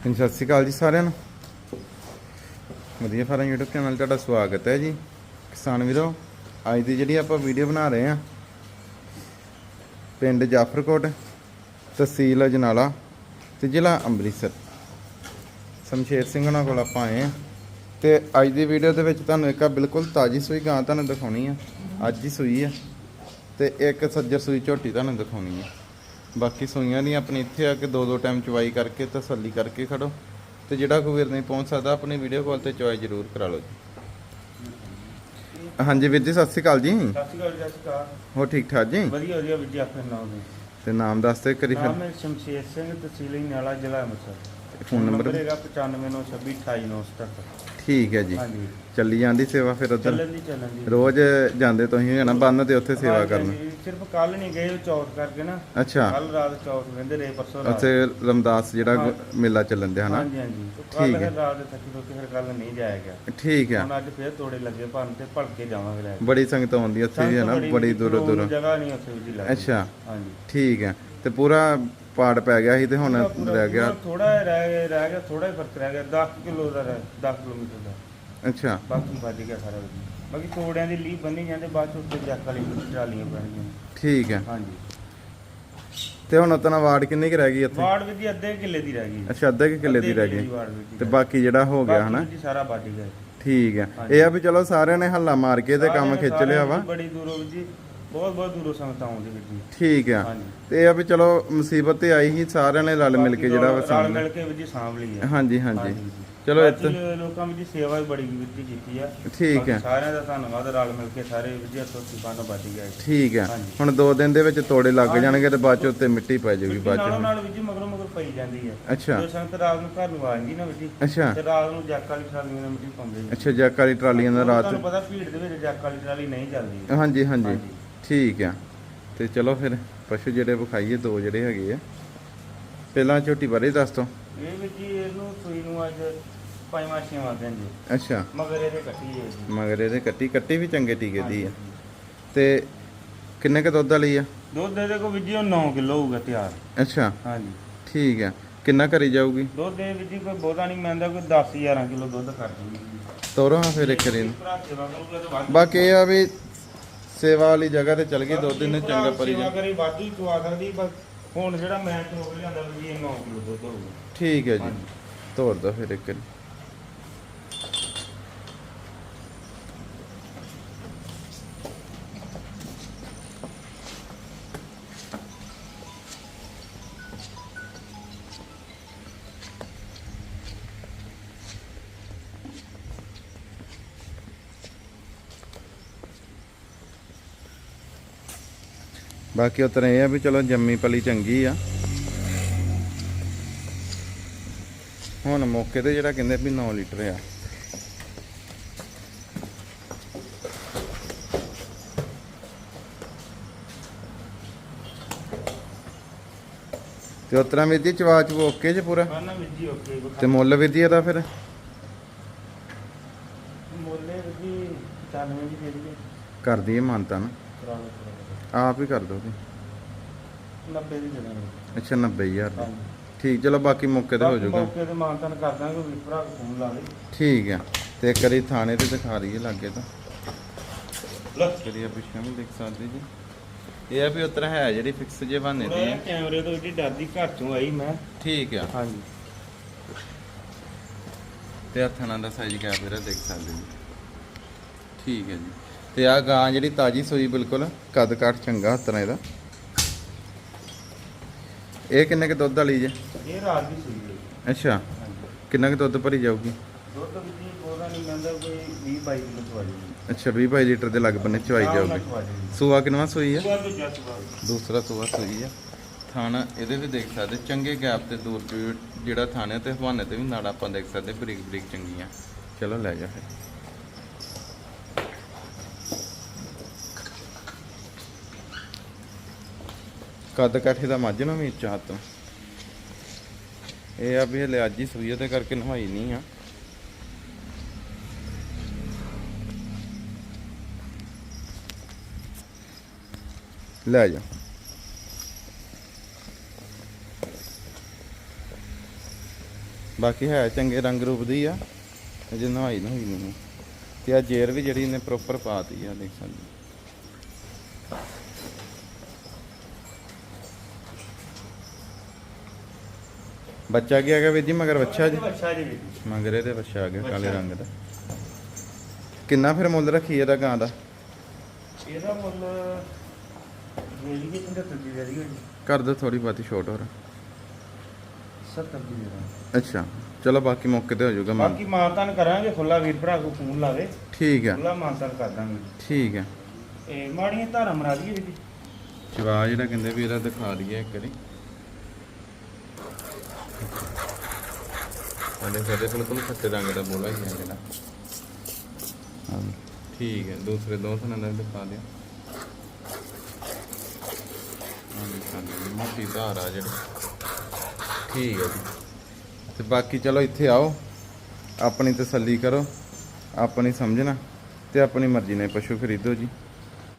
ਹਾਂਜੀ, ਸਤਿ ਸ਼੍ਰੀ ਅਕਾਲ ਜੀ ਸਾਰਿਆਂ ਨੂੰ। ਵਧੀਆ ਫਾਰਮ YouTube ਚੈਨਲ ਤੁਹਾਡਾ ਸਵਾਗਤ ਹੈ ਜੀ। ਕਿਸਾਨ ਵੀਰੋ, ਅੱਜ ਦੀ ਜਿਹੜੀ ਆਪਾਂ ਵੀਡੀਓ ਬਣਾ ਰਹੇ ਹਾਂ, ਪਿੰਡ ਜਾਫਰਕੋਟ, ਤਹਿਸੀਲ ਅਜਨਾਲਾ ਤੇ ਜ਼ਿਲ੍ਹਾ ਅੰਮ੍ਰਿਤਸਰ। ਸ਼ਮਸ਼ੇਰ ਸਿੰਘ ਉਹਨਾਂ ਕੋਲ ਆਪਾਂ ਆਏ ਹਾਂ ਤੇ ਅੱਜ ਦੀ ਵੀਡੀਓ ਦੇ ਵਿੱਚ ਤੁਹਾਨੂੰ ਇੱਕ ਆ ਬਿਲਕੁਲ ਤਾਜੀ ਸੂਈ ਗਾਂ ਤੁਹਾਨੂੰ ਦਿਖਾਉਣੀ ਆ। ਅੱਜ ਹੀ ਸੂਈ ਆ ਤੇ ਇੱਕ ਸੱਜਰ ਸੂਈ ਝੋਟੀ ਤੁਹਾਨੂੰ ਦਿਖਾਉਣੀ ਆ। ਬਾਕੀ ਸੂਈਆਂ ਦੀ ਆਪਣੀ ਇੱਥੇ ਆ ਕੇ ਦੋ ਦੋ ਟਾਈਮ ਚਵਾਈ ਕਰਕੇ ਤਸੱਲੀ ਕਰਕੇ ਖੜੋ। ਤੇ ਜਿਹੜਾ ਕੋਈ ਵੀਰ ਨਹੀਂ ਪਹੁੰਚ ਸਕਦਾ ਆਪਣੀ ਵੀਡੀਓ ਕਾਲ ਤੇ ਚਵਾਈ ਜ਼ਰੂਰ ਕਰਾ ਲਓ ਜੀ। ਹਾਂਜੀ ਵੀਰ ਜੀ ਸਤਿ ਸ਼੍ਰੀ ਅਕਾਲ ਜੀ। ਸਤਿ ਸ਼੍ਰੀ ਅਕਾਲ ਜੀ, ਸਤਿ ਸ਼੍ਰੀ ਅਕਾਲ। ਹੋ ਠੀਕ ਠਾਕ ਜੀ? ਵਧੀਆ ਵਧੀਆ ਵੀਰ ਜੀ ਆਪਣੇ ਨਾਮ ਦੇ ਤੇ ਨਾਮ ਦੱਸ ਦਿਓ ਕਰੀ ਨਾਮ ਫਿਰ। ਹੈ ਸ਼ਮਸ਼ੇਰ ਸਿੰਘ ਤਹਿਸੀਲ ਨਾਲਾ ਜ਼ਿਲ੍ਹਾ ਅੰਮ੍ਰਿਤਸਰ। ਫੋਨ ਨੰਬਰ ਹੈਗਾ 9596289977 ਠੀਕ ਹੈ ਜੀ। ਹਾਂਜੀ। ਚੱਲੀ ਜਾਂਦੀ ਸੇਵਾ ਫਿਰ ਉਧਰ? ਚੱਲਣ ਦੀ ਚੱਲਣ ਦੀ। ਰੋਜ਼ ਜਾਂਦੇ ਤੁਸੀਂ ਹੈ ਨਾ ਬੰਨ ਤੇ ਉੱਥੇ ਸੇਵਾ ਹਾਂਜੀ, ਕਰਨ। ਹਾਂਜੀ, ਸਿਰਫ ਕੱਲ ਨਹੀਂ ਗਏ ਉਹ ਚੌਥ ਕਰਕੇ ਨਾ। ਅੱਛਾ। ਕੱਲ ਰਾਤ ਚੌਥ ਕਹਿੰਦੇ ਰਹੇ ਪਰਸੋਂ ਰਾਤ। ਉੱਥੇ ਰਮਦਾਸ ਜਿਹੜਾ। ਗੁ- ਮੇਲਾ ਚੱਲਣ ਦਿਆ ਹਨਾ? ਹਾਂਜੀ ਹਾਂਜੀ। ਕੱਲ ਠੀਕ ਹੈ। ਫਿਰ ਰਾਤ ਦੇ ਥੱਕੀ ਤੋਂ ਫਿਰ ਕੱਲ ਨਹੀਂ ਜਾਇਆ ਗਿਆ। ਠੀਕ ਆ ਹੁਣ ਅੱਜ ਫਿਰ ਤੋੜੇ ਲੱਗੇ ਭੰਨ ਤੇ ਭੜ ਕੇ ਜਾਵਾਂਗੇ ਲੈ ਕੇ। ਬੜੀ ਸੰਗਤ ਆਉਂਦੀ ਉੱਥੇ ਵੀ ਹੈ ਨਾ ਬੜੀ ਦੂਰੋਂ ਦੂਰੋਂ ਜਗ੍ਹਾ ਨਹੀਂ ਉੱਥੇ ਵੀ ਜੀ ਲੱਗਦੀ ਅੱਛਾ। ਹਾਂਜੀ। ਠੀਕ ਹੈ। ਤੇ ਪੂਰਾ ਪਾੜ ਪੈ ਗਿਆ ਸੀ ਤੇ ਹੁਣ ਰਹਿ ਗਿਆ। ਥੋੜਾ ਰਹਿ ਗਿਆ ਰਹਿ ਗਿਆ ਥੋੜਾ ਹੀ ਫ਼ਰਕ ਰਹਿ ਗਿਆ 10 ਕਿਲੋ ਦਾ 10 ਕਿਲੋਮੀਟਰ ਦਾ। ਅੱਛਾ। ਬਾਕੀ ਵੱਜ ਗਿਆ ਸਾਰਾ ਬਾਕੀ ਤੋੜਿਆਂ ਦੀ ਲੀਹ ਬੰਨੀ ਜਾਂਦੇ ਬਾਅਦ ਚ ਉੱਤੇ ਜੱਕ ਵਾਲੀ ਟਰਾਲੀਆਂ ਪੈਣਗੀਆਂ ਠੀਕ ਹੈ। ਹਾਂਜੀ। ਤੇ ਹੁਣ ਉਤਨਾ ਵਾਰਡ ਕਿੰਨੀ ਕੁ ਰਹਿ ਗਈ ਇੱਥੇ ਵਾਰਡ ਵਿੱਚ ਅੱਧੇ ਕਿੱਲੇ ਦੀ ਰਹਿ ਗਈ। ਅੱਛਾ ਅੱਧੇ ਕੁ ਕਿੱਲੇ ਦੀ ਰਹਿ ਗਈ। ਤੇ ਬਾਕੀ ਜਿਹੜਾ ਹੋ ਗਿਆ ਹਨਾ? ਬਾਕੀ ਸਾਰਾ ਵੱਜ ਗਿਆ। ਠੀਕ ਹੈ। ਇਹ ਆ ਵੀ ਚਲੋ ਸਾਰਿਆਂ ਨੇ ਹੱਲਾ ਮਾਰ ਕੇ ਤੇ ਕੰਮ ਖਿੱਚ ਲਿਆ ਵਾ। ਬੜੀ ਦੂਰੋਂ ਵੀ ਜੀ ਬਹੁਤ ਬਹੁਤ ਦੂਰੋਂ ਸੰਗਤਾਂ ਆਉਂਦੀ ਵਿੱਚ ਜੀ। ਠੀਕ ਆ। ਹਾਂਜੀ। ਤੇ ਇਹ ਆ ਵੀ ਚਲੋ ਮੁਸੀਬਤ ਤੇ ਆਈ ਸੀ ਸਾਰਿਆਂ ਨੇ ਰਲ ਮਿਲ ਕੇ ਜਿਹੜਾ ਵਾ ਰਲ ਮਿਲ। ਕੇ ਵੀ ਜੀ ਸਾਂਭ ਲਈ ਹੈ ਹਾਂਜੀ ਹਾਂਜੀ। ਚਲੋ ਬਾਕੀ ਇੱਥੇ। ਲੋਕਾਂ ਵਿੱਚ ਸੇਵਾ ਵੀ ਬੜੀ ਵਿੱਤੀ ਕੀਤੀ ਆ। ਠੀਕ ਬਾਕੀ ਹੈ ਸਾਰਿਆਂ ਦਾ ਧੰਨਵਾਦ ਰਲ ਮਿਲ ਕੇ ਸਾਰੇ ਵਧੀਆ ਤੋਸੀ ਬੰਨ ਵੱਜ ਗਿਆ। ਜੀ ਠੀਕ ਹੈ ਹਾਂਜੀ। ਹੁਣ 2 ਦਿਨ ਦੇ ਵਿੱਚ ਤੋੜੇ ਲੱਗ। ਜਾਣਗੇ ਤੇ ਬਾਅਦ ਚ ਉੱਤੇ ਮਿੱਟੀ ਪੈ ਜਾਊਗੀ ਬਾਅਦ ਨਾਲੋਂ ਚ ਨਾਲ ਵੀ ਜੀ ਮਗਰੋਂ ਮਗਰ ਪਈ ਜਾਂਦੀ ਹੈ ਅੱਛਾ। ਜਦੋਂ ਸੰਗਤ ਰਾਤ ਨੂੰ ਘਰ ਨੂੰ ਆ ਜਾਂਦੀ ਨਾ ਵੀ ਜੀ ਅੱਛਾ। ਤੇ ਰਾਤ ਨੂੰ ਜੱਕ ਵਾਲੀ ਟਰਾਲੀਆਂ ਨਾਲ ਮਿੱਟੀ ਪਾਉਂਦੇ ਜੀ ਅੱਛਾ ਜੈਕ ਵਾਲੀ ਟਰਾਲੀਆਂ ਦਾ ਰਾਤ ਤੁਹਾਨੂੰ ਪਤਾ ਭੀੜ ਦੇ ਵਿੱਚ ਜੱਕ ਵਾਲੀ ਟਰਾਲੀ ਨਹੀਂ ਚੱਲਦੀ। ਹਾਂਜੀ ਹਾਂਜੀ। ਹਾਂਜੀ। ਠੀਕ ਆ। ਤੇ ਚਲੋ ਫਿਰ ਪਸ਼ੂ ਜਿਹੜੇ ਵਿਖਾਈਏ ਦੋ ਜਿਹੜੇ ਹੈਗੇ ਆ। ਪਹਿਲਾਂ ਝੋਟੀ ਬਾਰੇ ਦੱਸ ਦੋ। ਇਹ ਵੀ ਜੀ ਇਹਨੂੰ ਸੂਈ ਨੂੰ ਅੱਜ ਪੰਜਵਾਂ ਛੇਵਾਂ ਦਿਨ ਜੀ। ਅੱਛਾ। ਮਗਰ ਇਹਦੇ ਕੱਟੀ ਹੈ ਜੀ। ਮਗਰ ਇਹਦੇ ਕੱਟੀ ਕੱਟੀ ਵੀ ਚੰਗੇ ਟੀਕੇ ਦੀ ਆ। ਤੇ ਕਿੰਨੇ ਕ ਦੁੱਧ ਵਾਲੀ ਆ? ਦੁੱਧ ਇਹਦੇ ਕੋਲ ਵੀ ਜੀ ਉਹ 9 ਕਿਲੋ ਹੋਊਗਾ ਤਿਆਰ। ਅੱਛਾ। ਹਾਂਜੀ। ਠੀਕ ਆ। ਕਿੰਨਾ ਕਰੀ ਜਾਊਗੀ? ਦੁੱਧ ਇਹ ਵੀ ਜੀ ਕੋਈ ਬਹੁਤਾ ਨਹੀਂ ਮੰਨਦਾ ਕੋਈ 10 11 ਕਿਲੋ ਦੁੱਧ ਕਰ ਦਿੰਦੀ। ਤੋਰੋ ਫਿਰ ਇੱਕ ਵੱਧ ਬਾਕੀ ਇਹ ਆ ਵੀ ਸੇਵਾ ਵਾਲੀ ਜਗ੍ਹਾ ਤੇ ਚਲ ਗਈ ਦੁੱਧ ਇਹਨੇ ਭਰਾ ਚੰਗਾ ਪਰੀ ਸੇਵਾ ਜਾ। ਕਰੀ ਵਾਧੂ ਹੀ ਚਵਾ ਸਕਦੀ ਪਰ ਹੁਣ ਜਿਹੜਾ ਮੈਂ ਚੋਕ ਲਿਆਂਦਾ ਵੀ ਇਹ 9 ਕਿਲੋ ਦੁੱਧ ਹੋਊਗਾ। ਠੀਕ ਹੈ ਜੀ। ਤੋਰ ਦੋ ਫਿਰ ਇੱਕ ਬਾਕੀ ਉਤਰ ਇਹ ਆ ਵੀ ਚਲੋ ਜੰਮੀ ਪਲੀ ਚੰਗੀ ਆ। ਹੁਣ ਮੌਕੇ ਤੇ ਜਿਹੜਾ ਕਹਿੰਦੇ ਵੀ 9 ਲੀਟਰ ਆ। ਤੇ ਉਤਰਾ ਵੀਰ ਜੀ ਚਵਾਚ ਓਕੇ ਜੇ ਪੂਰਾ? ਹਾਂ ਵੀਰ ਜੀ ਓਕੇ ਤੇ ਮੁੱਲ ਵੀਰ ਜੀ ਇਹਦਾ ਫਿਰ? ਮੋਲੇ ਵੀਰ ਜੀ 95 ਦੀ ਦੇ ਦਈਏ। ਕਰ ਦਈਏ ਮਾਨਤਾ ਨਾ। ਆਪ ਹੀ ਕਰ ਦੋ ਤੁਸੀਂ ਲਓ 90 ਦੀ ਦੇ ਦਾਂਗੇ ਅੱਛਾ 90000 ਦਾ। ਹਾਂਜੀ। ਠੀਕ ਚਲੋ ਬਾਕੀ ਮੌਕੇ ਤੇ ਹੋ ਜਾਊਗਾ। ਮੌਕੇ ਤੇ ਮਾਨਤਨ ਕਰ ਦਾਂਗੇ ਵੀ ਭਰਾ ਫੋਨ ਲਾ ਦੇ। ਠੀਕ ਆ। ਤੇ ਇੱਕ ਵਾਰੀ ਥਾਣੇ ਤੇ ਦਿਖਾ ਦਈਏ ਲਾਗੇ ਤਾਂ। ਲੈ। ਕਰੀਏ ਪਿੱਛੇ ਵੀ ਦੇਖ ਸਕਦੇ ਜੀ। ਇਹ ਆ ਵੀ ਉਤਰ ਹੈ ਜਿਹੜੀ ਫਿਕਸ ਜੇ ਥੋੜਾ ਹੈ ਕੈਮਰੇ ਤੋਂ ਜਿਹੜੀ ਡਰਦੀ ਘਰ ਚੋਂ ਆਈ ਮੈਂ। ਠੀਕ ਆ। ਹਾਂਜੀ। ਤੇ ਹੱਥਾਂ ਦਾ ਸਾਈਜ਼ ਕਿਆ ਦੇਖ ਸਕਦੇ ਜੀ। ਠੀਕ ਹੈ ਜੀ। ਤੇ ਆ ਗਾਂ ਜਿਹੜੀ ਤਾਜੀ ਸੋਈ ਬਿਲਕੁਲ ਕੱਦ ਕਾਠ ਚੰਗਾ ਹੱਥਾਂ ਇਹਦਾ। ਇਹ ਕਿੰਨੇ ਕ ਦੁੱਧ ਵਾਲੀ ਜੇ? ਇਹ ਰਾਤ ਦੀ ਸੂਈ ਹੈ ਅੱਛਾ ਕਿੰਨਾ ਕ ਦੁੱਧ ਭਰੀ ਜਾਊਗੀ? ਦੁੱਧ ਵੀ ਜੀ ਨਹੀਂ ਕੋਈ 20 22 ਕਿਲੋ ਚਵਾਈ ਅੱਛਾ 20 22 ਲੀਟਰ ਦੇ ਲਗਭਗ ਚਵਾਈ ਜਾਊਗੀ। ਸੂਆ ਕਿੰਨਵਾ ਸੋਈ ਬਾਅਦ ਦੂਸਰਾ ਸੂਆ ਸੋਈ ਆ। ਥਾਣਾ ਇਹਦੇ ਵੀ ਦੇਖ ਸਕਦੇ ਚੰਗੇ ਗੈਪ ਤੇ ਦੂਰ ਜਿਹੜਾ ਥਾਣੇ ਤੇ ਹਵਾਨੇ ਤੇ ਵੀ ਨਾੜਾ ਆਪਾਂ ਦੇਖ ਸਕਦੇ ਬਰੀਕ ਬਰੀਕ ਚੰਗੀਆਂ। ਚਲੋ ਲੈ ਜਾ ਫਿਰ। ਕੱਦ ਕਾਠੇ ਦਾ ਮੱਝ ਨਾ ਵੀ ਚਾਹ ਇਹ ਆ ਵੀ ਹਲੇ ਅੱਜ ਹੀ ਸੂਈ ਤੇ ਕਰਕੇ ਨਵਾਈ ਨਹੀਂ ਆ। ਲੈ ਜਾ। ਬਾਕੀ ਹੈ ਚੰਗੇ ਰੰਗ ਰੂਪ ਦੀ ਆ, ਅਜੇ ਨਹਾਈ ਨਾ ਹੋਈ ਨਹੀਂ ਤੇ ਆ ਜੇਰ ਵੀ ਜਿਹੜੀ ਇਹਨੇ ਪ੍ਰੋਪਰ ਪਾਤੀ ਆ, ਦੇਖ ਸਕਦੇ ਬੱਚਾ ਕੀ ਹੈਗਾ ਵੀਰ ਜੀ? ਮਗਰ ਬੱਚਾ ਜੀ? ਅੱਛਾ ਜੀ ਵੀਰ। ਮਗਰੇ ਤੇ ਬੱਚਾ ਆ ਗਿਆ ਕਾਲੇ ਬੱਚਾ। ਰੰਗ ਦਾ। ਕਿੰਨਾ ਫਿਰ ਮੁੱਲ ਰੱਖੀ ਇਹਦਾ ਗਾਂ ਦਾ? ਇਹਦਾ ਮੁੱਲ ਰੇਲੀ ਦੀ 75 ਦੀ ਦੇ ਰਹੀ ਕਰ ਦੋ ਥੋੜੀ ਬਾਤੀ ਛੋਟ ਹੋਰ। 70 ਦੀ ਦੇ। ਅੱਛਾ ਚਲੋ ਬਾਕੀ ਮੌਕੇ ਤੇ ਹੋ ਜਾਊਗਾ ਮਨ। ਬਾਕੀ ਮਾਨਤਾਨ ਕਰਾਂਗੇ ਖੁੱਲਾ ਵੀਰ ਭਰਾ ਕੋ ਫੋਨ ਲਾਵੇ। ਠੀਕ ਆ। ਖੁੱਲਾ ਮਾਨਤਾਨ ਕਰ ਦਾਂਗੇ। ਠੀਕ ਆ। ਇਹ ਮਾੜੀਆਂ ਧਾਰਾਂ ਮਰਾ ਦਈਏ ਵੀਰ ਜੀ। ਚਵਾ ਜਿਹੜਾ ਕਹਿੰਦੇ ਵੀ ਇਹਦਾ ਦਿਖਾ ਦਈਏ ਇੱਕ ਵਾਰੀ। ਸਾਡੇ ਸਾਡੇ ਬਿਲਕੁਲ ਖੱਟੇ ਰੰਗ ਦਾ ਬੋਲਾ ਹੀ ਹੈ ਜਿਹੜਾ ਠੀਕ ਹੈ, ਦੂਸਰੇ ਦੋ ਥਾਂ ਦਾ ਦਿਖਾ ਦਿਓ, ਮੋਟੀ ਧਾਰ ਆ ਜਿਹੜੀ। ਠੀਕ ਹੈ ਜੀ। ਤੇ ਬਾਕੀ ਚਲੋ ਇੱਥੇ ਆਓ, ਆਪਣੀ ਤਸੱਲੀ ਕਰੋ, ਆਪਣੀ ਸਮਝਣਾ ਤੇ ਆਪਣੀ ਮਰਜ਼ੀ ਨਾਲ ਪਸ਼ੂ ਖਰੀਦੋ ਜੀ।